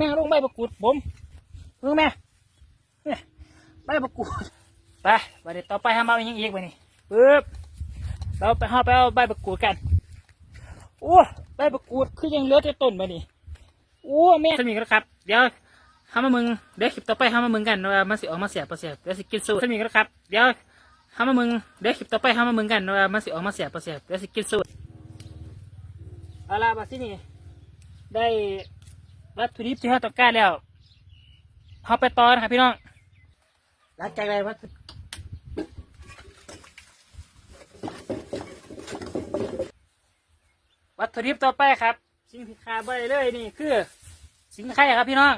อื้อแม่ลงใบประกูดผมรู้ไหมเนี่ยใบประกูดไปวันนี้ต่อไปห้ามเอาอยังอีกไปนี่ปึ๊บเราไปห้าไปเอาใบประกูดกันโอ้ใบประกูดคือยังเหลือแต่ต้นมานี่โอ้แม่สมีกันครับ เดี๋ยวห้ามามึงเดี๋ยวคลิปต่อไปห้ามามึงกันว่ามันสิออกมาเสียบปเสียบเดี๋ยวสิกินสูตรสมีกันครับเดี๋ยวห้ามามึงเดี๋ยวคลิปต่อไปห้ามามึงกันว่ามันสิออกมาเสียบปเสียบเดี๋ยวสิกินสูตรเอาล่ะมาที่นี่ได้ วัตถุดิบที่เราต้องการแล้วเราไปต่อนะครับพี่น้องหลังจากไรวัตถุวัตถุดิบต่อไปครับ สิ่งที่ขาดไปเลยนี่คือ สิงไข่ครับพี่น้อง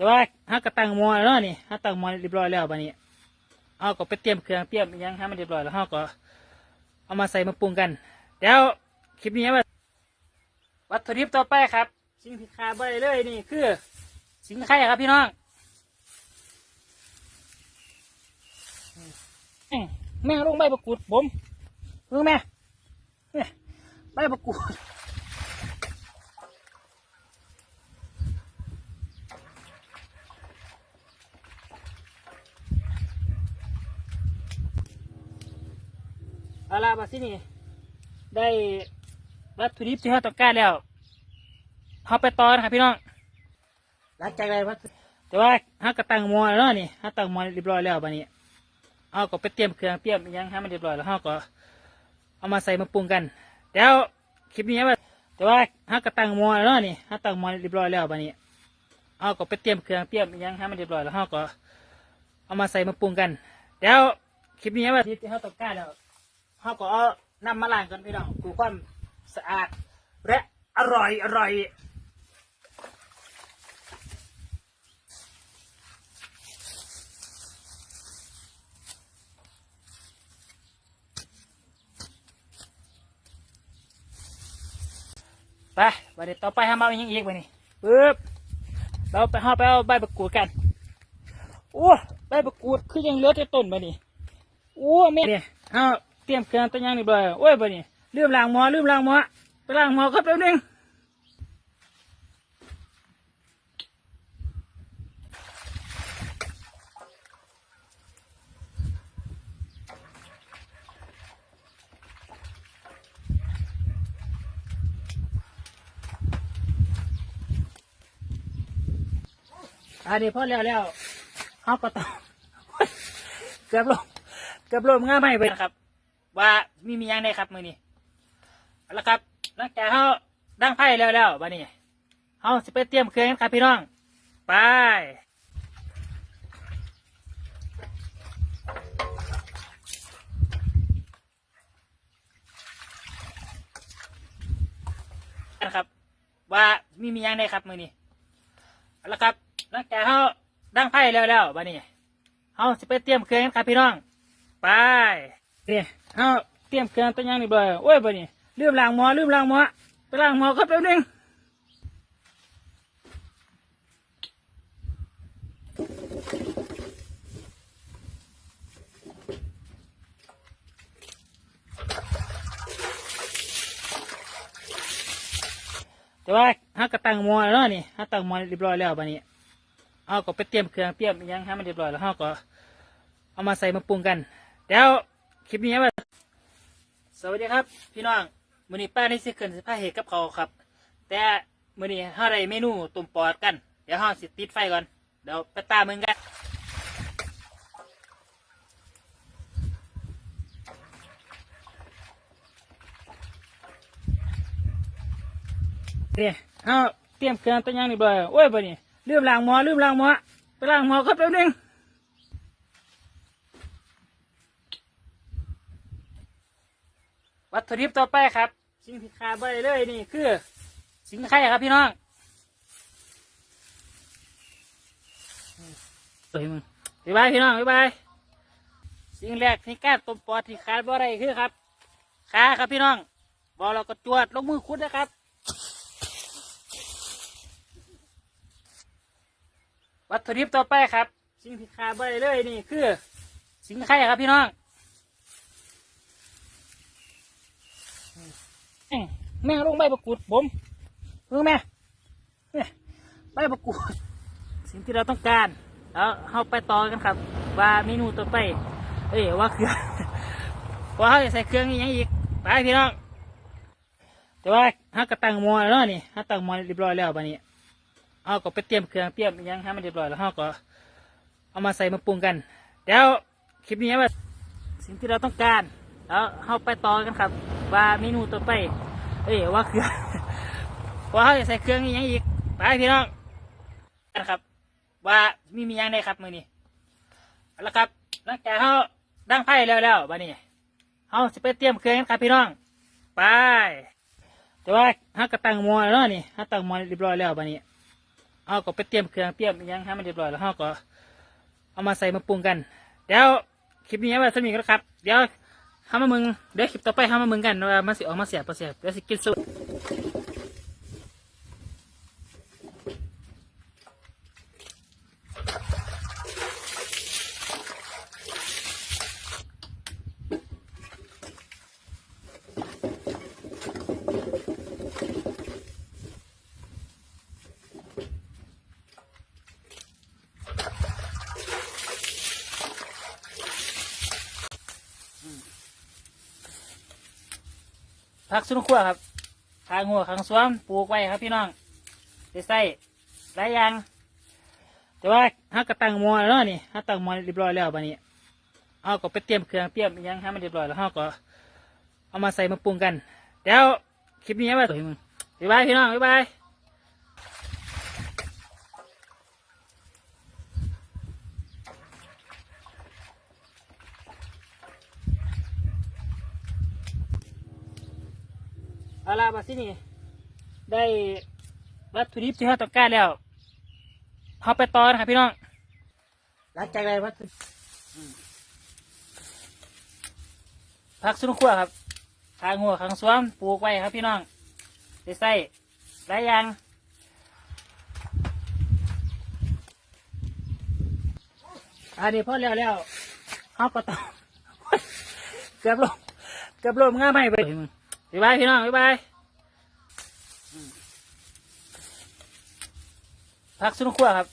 แต่ว่าฮักกระตังมอแล้วนี่ฮักตังมอเรียบร้อยแล้วบัดนี้เอาก็ไปเตรียมเครื่องเตรียมยังให้มันเรียบร้อยแล้วเฮาก็เอามาใส่มาปรุงกันเดี๋ยวคลิปนี้ว่าวัตถุดิบต่อไปครับ สิ่งที่ขาดไปเลยนี่คือสิงไข่ครับพี่น้องแม่ลงใบประกูดผมรู้ไหมเนี่ยใบประกูด เอาล่ะมา ที่นี่ ได้วัตถุดิบที่เราต้องการแล้วเอาไปต่อนะครับพี่น้องหลังจากได้วัตถุแต่ว่าฮักกระตังหมอแล้วนี่ฮักตังหมอเรียบร้อยแล้วบัดนี้เอาก็ไปเตรียมเครื่องเตรียมอิหยังให้มันเรียบร้อยแล้วเราก็เอามาใส่มาปรุงกันเดี๋ยวคลิปนี้ว่าแต่ว่าฮักกระตังหมอแล้วนี่ฮักตังหมอเรียบร้อยแล้วบัดนี้เอาก็ไปเตรียมเครื่องเตรียมอิหยังให้มันเรียบร้อยแล้วเราก็เอามาใส่มาปรุงกันเดี๋ยวคลิปนี้ว่าที่เราต้องการแล้ว เขาก็เอานำมาล้างกันพี่น้องดูความสะอาด และอร่อยอร่อยไปวันนี้ต่อไปห้ามเอาอยังอีกไปนี่ปึ๊บเราไปห้าไปเอาใบประกูดกันโอ้ใบประกูดคือยังเหลือแต่ต้นมานี่โอ้แม่เนี่ยเอา รียมเครื่องตั้งยังนี่เบอโอ้ยบ่นี่ลืมล้างหม้อลืมล้างหม้อไปล้างหม้อครับแป๊บนึงอันนี้พอแล้วแล้วเขาก็ต้องเกือบลงเกือบลงง่ายไปไปนะครับ ว่ามีมียังได้ครับมือนี้เอาละครับหลังจากเขาดังไพ่แล้วแล้วบัดนี้เขาสิไปเตรียมเครื่องกันครับพี่น้อง ไปนะครับ ว่ามีมียังได้ครับมือนี้เอาละครับหลังจากเขาดังไพ่แล้วแล้วบัดนี้เอาสิไปเตรียมเครื่องกันครับพี่น้อง ไปเนี่ย เอาเตรียมเครื่องตั้งยังนี่เบอโอ้ยบ่นี่ลืมล้างหม้อลืมล้างหม้อไปล้างหม้อครับแป๊บนึงแต่ว่าฮักกระตังหม้อแล้วนี่ฮักตังหม้อเรียบร้อยแล้วบัดนี้เอาก็ไปเตรียมเครื่องเตรียมยังให้มันเรียบร้อยแล้วเราก็เอามาใส่มาปรุงกันเดี๋ยว คลิปนี้ว่าสวัสดีครับ พี่น้องมือนี้ป้าได้สิเกินสิผ้าเหตุกับเขาครับ แต่มือนี้เฮาได้เมนูตุ่มปอดกัน เดี๋ยวเฮาสิติดไฟก่อน เดี๋ยวไปตามมึงกันเนี่ยเอาเตรียมเครื่องตั้งยังนี่เบอโอ้ยบ่นี่ลืมล้างหม้อลืมล้างหม้อไปล้างหม้อครับแป๊บนึง วัต ถุดิบต่อไปครับ สิ่งที่ขาดไปเลยนี่คือ สิงไข่ครับพี่น้องสวยมึงบ๊ายบายพี่น้องบ๊ายบายสิ่งแรกที่การต้มปอดที่ขาดบ่ได้คือครับขาครับพี่น้องบอเราก็จวดลงมือคุดนะครับวัตถุดิบต่อไปครับ สิ่งที่ขาดไปเลยนี่คือ สิงไข่ครับพี่น้องอืม แม่ลงใบประกูดผมลงแม่เนี่ใบประกูดสิ่งที่เราต้องการแล้วเราไปต่อกันครับ ว่าเมนูต่อไป เอ้ยว่าเครื่องว่าเขาจะใส่เครื่องอหยังอีกไปพี่น้องแต่ว่าฮักกระตังมอแล้วเนาะนี่ฮักตังมอเรียบร้อยแล้วบัดนี้เอาก็ไปเตรียมเครื่องเตรียมอิหยังให้มันเรียบร้อยแล้วเราก็เอามาใส่มาปรุงกันเดี๋ยวคลิปนี้ว่าสิ่งที่เราต้องการแล้วเราไปต่อกันครับ ว่าเมนูต่อไป เอ้ยว่าเครื่องว่าเขาจะใส่เครื่องอหยังอีกไปพี่น้องนะครับ ว่ามีมียังได้ครับมือนี้เอาละครับหลังจากเขาดังไพ่แล้วแล้วบัดนี้เขาจะไปเตรียมเครื่องกันครับพี่น้อง ไป แต่ว่าฮักกระตังมอแล้วเนาะนี่ฮักตังมอเรียบร้อยแล้วบัดนี้เอาก็ไปเตรียมเครื่องเตรียมยังให้มันเรียบร้อยแล้วเราก็ เอามาใส่มาปรุงกัน เดี๋ยวคลิปนี้ไว้สมีกันครับ เดี๋ยว ห้ามามึงเดี๋ยวคลิปต่อไปห้ามามึงกันว่ามันสิออกมาเสียบเสียบเดี๋ยวสิกินสุด ผักสุนขั้วครับทางหัวขางสวมปลูกไว้ครับพี่น้องได้ใส่หลายอย่าง แต่ว่าฮักกระตังมอแล้วนี่ฮักตังมอเรียบร้อยแล้วบัดนี้เอาก็ไปเตรียมเครื่องเตรียมอิหยังให้มันเรียบร้อยแล้วเอาก็เอามาใส่มาปรุงกัน เดี๋ยวคลิปนี้ไว้ตัวให้มึงบ๊ายบายพี่น้องบ๊ายบาย เอาล่ะมาสินี่ ได้วัตถุดิบที่เราต้องการแล้วเราไปต่อนะครับพี่น้องหลังจากได้วัตถุผักสุนขั้วครับทางหัวขางสวมปลูกไว้ครับพี่น้องได้ใส่หลายอย่างอันนี้พอแล้วแล้วเขาก็ต้องเกือบลงเกือบลงง่ายไปไป บ๊ายบายพี่น้องบ๊ายบายผักสุนขั้วครับ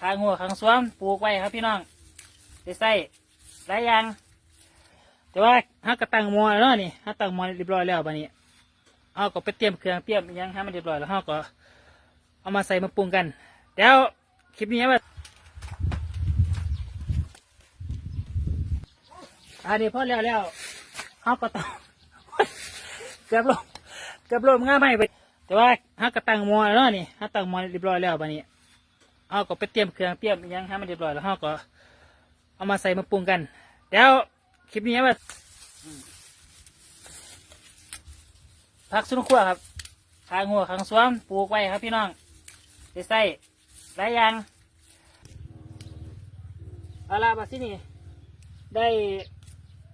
ทางหัวขางสวมปลูกไว้ครับพี่น้องได้ใส่หลายอย่างแต่ว่าฮักกระตังมอแล้วนี่ฮักตังมอเรียบร้อยแล้วบัดนี้เอาก็ไปเตรียมเครื่องเตรียมอิหยังให้มันเรียบร้อยแล้วเราก็เอามาใส่มาปรุงกันเดี๋ยวคลิปนี้ว่าอันนี้พอแล้วแล้วเขาก็ต้อง กือบลงเกือบลงง่ายไปไป แต่ว่าฮักกระตังมอแล้วเนาะนี่ฮักตังมอเรียบร้อยแล้วบัดนี้เอาก็ไปเตรียมเครื่องเตรียมยังให้มันเรียบร้อยแล้วเราก็ เอามาใส่มาปรุงกัน เดี๋ยวคลิปนี้ว่าผักสุนขั้วครับทางหัวขางสวมปลูกไว้ครับพี่น้องได้ใส่หลายอย่างเอาละมาสินี่ได้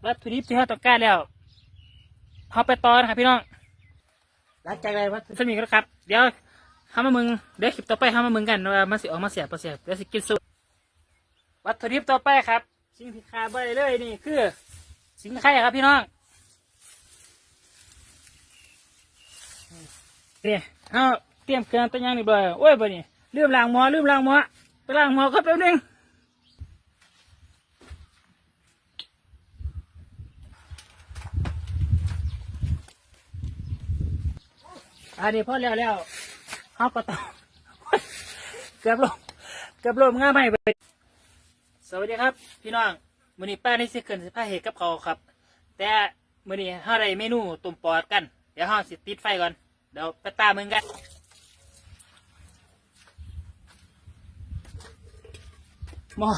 วัตถุดิบที่เราต้องการแล้ว เราไปต่อนะครับพี่น้องหลังจากได้วัตถุดิบแล้วครับ เดี๋ยวห้ามามึงเดี๋ยวคลิปต่อไปห้ามามึงกันว่ามันสิออกมาเสียบบ่เสียบเดี๋ยวสิกินสุดวัตถุดิบต่อไปครับ สิ่งที่ขาดไปเลยนี่คือสิงไข่ครับพี่น้องเนี่ยเอาเตรียมเครื่องตั้งยังนี่เบอร์โอ้ยบ่นี่ลืมล้างหม้อลืมล้างหม้อไปล้างหม้อก็แป๊บนึง อันนี้พอแล้วแล้วเขาก็ต้องเกือบลงเกือบลงง่ายไปไปสวัสดีครับ พี่น้องมื้อนี้ป้าในสิเกินสิพาเฮ็ดกับเขาครับ แต่มื้อนี้เฮาได้เมนูตุ่มปอดกัน เดี๋ยวเฮาสิติดไฟก่อน เดี๋ยวไปตามมึงกันหมอ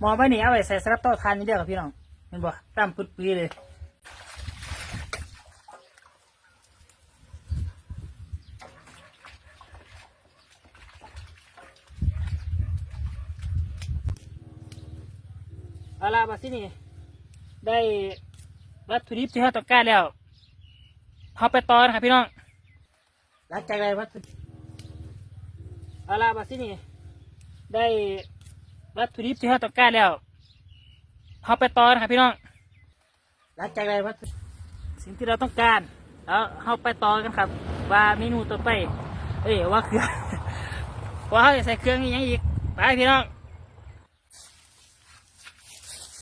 หมอไปนี่เอาไว้ใส่สลับโต๊ะทานนี่เดียวกับพี่น้องเห็นบ่ตามปุดปีเลย เอาล่ะมาสินี่ ได้วัตถุดิบที่เราต้องการแล้วเราไปต่อนะครับพี่น้องหลังจากได้วัตถุเอาล่ะมาสินี่ ได้วัตถุดิบที่เราต้องการแล้วเราไปต่อนะครับพี่น้องหลังจากได้วัตถุสิ่งที่เราต้องการแล้วเราไปต่อกันครับ ว่าเมนูต่อไป เอ้ยว่าเครื่องว่าเขาจะใส่เครื่องอหยังอีกไปพี่น้อง